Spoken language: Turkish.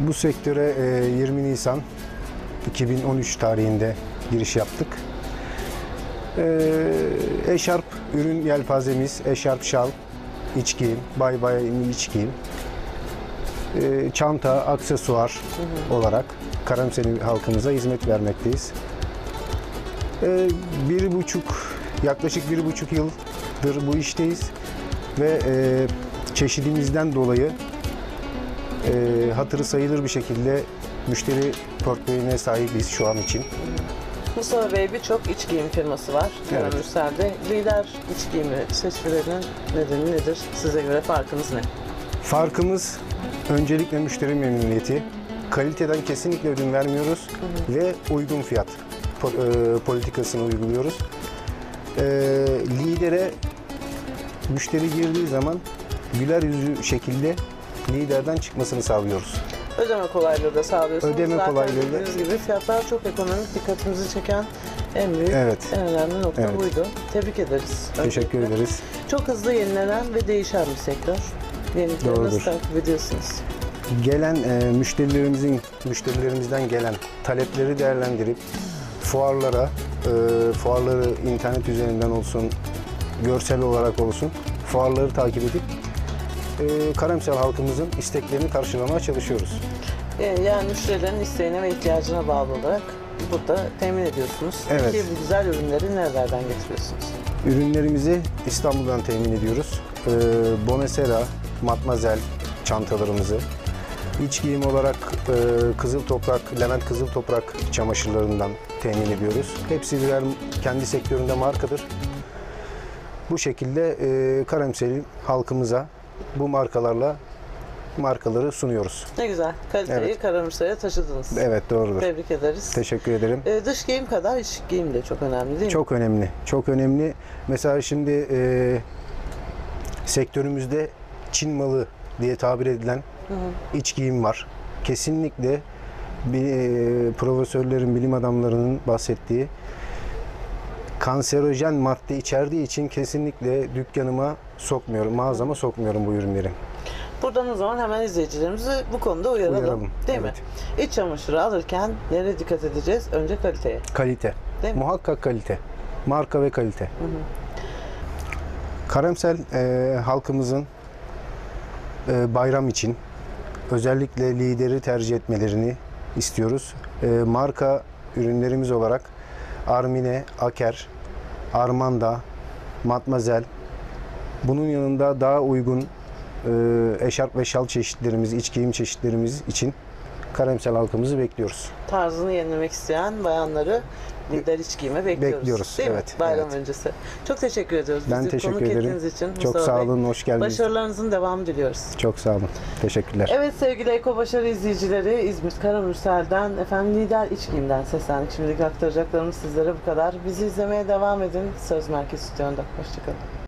Bu sektöre e, 20 Nisan 2013 tarihinde giriş yaptık. E, eşarp ürün yelpazemiz, eşarp şal, iç giyim, bay bay iç giyim, e, çanta, aksesuar olarak Karamseli halkımıza hizmet vermekteyiz. E, bir buçuk, yaklaşık bir buçuk yıldır bu işteyiz ve e, çeşidimizden dolayı e, hatırı sayılır bir şekilde müşteri portföyüne sahibiz şu an için. Mustafa Bey birçok iç giyim firması var Evet. Karamürsel'de. Lider iç giyimi seçmelerinin nedeni nedir? Size göre farkınız ne? Farkımız öncelikle müşteri memnuniyeti. Kaliteden kesinlikle ödün vermiyoruz ve uygun fiyat po- e, politikasını uyguluyoruz. E, lidere müşteri girdiği zaman güler yüzlü şekilde liderden çıkmasını sağlıyoruz. Ödeme kolaylığı da sağlıyorsunuz. Ödeme Zaten kolaylığı da- dediğiniz gibi fiyatlar çok ekonomik dikkatimizi çeken en büyük, Evet. en önemli nokta Evet. buydu. Tebrik ederiz. Teşekkür öncelikle. ederiz. Çok hızlı yenilenen ve değişen bir sektör. Yenilikleri Doğrudur. nasıl takip ediyorsunuz? gelen e, müşterilerimizin müşterilerimizden gelen talepleri değerlendirip fuarlara e, fuarları internet üzerinden olsun görsel olarak olsun fuarları takip edip e, Karamsel halkımızın isteklerini karşılamaya çalışıyoruz. Yani, yani müşterilerin isteğine ve ihtiyacına bağlı olarak burada temin ediyorsunuz. Evet. Peki bu güzel ürünleri nerelerden getiriyorsunuz? Ürünlerimizi İstanbul'dan temin ediyoruz. E, Bonasera, Matmazel çantalarımızı, iç giyim olarak e, Kızıl Toprak, Levent Kızıl Toprak çamaşırlarından temin ediyoruz. Hepsi birer kendi sektöründe markadır. Bu şekilde e, Karamseli halkımıza bu markalarla markaları sunuyoruz. Ne güzel. Kaliteyi Evet. Karamürsel'e taşıdınız. Evet doğrudur. Tebrik ederiz. Teşekkür ederim. Ee, dış giyim kadar iç giyim de çok önemli değil mi? Çok önemli. Çok önemli. Mesela şimdi e, sektörümüzde Çin malı diye tabir edilen iç giyim var. Kesinlikle bir, e, profesörlerin, bilim adamlarının bahsettiği kanserojen madde içerdiği için kesinlikle dükkanıma sokmuyorum, mağazama sokmuyorum bu ürünleri. Buradan o zaman hemen izleyicilerimizi bu konuda uyaralım. Uyaralım, Değil mi? İç çamaşırı alırken nereye dikkat edeceğiz? Önce kaliteye. Kalite. Değil mi? Muhakkak kalite. Marka ve kalite. Karamsel e, halkımızın e, bayram için özellikle lideri tercih etmelerini istiyoruz. E, marka ürünlerimiz olarak Armine, Aker, Armanda, Matmazel. Bunun yanında daha uygun e, eşarp ve şal çeşitlerimiz, iç giyim çeşitlerimiz için Karamsel halkımızı bekliyoruz. Tarzını yenilemek isteyen bayanları lider iç giyime bekliyoruz. Bekliyoruz, Değil evet, mi? Bayram evet. öncesi. Çok teşekkür ediyoruz. Ben Bizi teşekkür konuk ederim. ettiğiniz için Çok Mustafa sağ Bey. olun, hoş geldiniz. Başarılarınızın devamı diliyoruz. Çok sağ olun. Teşekkürler. Evet sevgili Eko Başarı izleyicileri İzmir Karamürsel'den efendim lider iç giyimden seslendik. Şimdilik aktaracaklarımız sizlere bu kadar. Bizi izlemeye devam edin. Söz Merkez Stüdyo'nda. Hoşçakalın.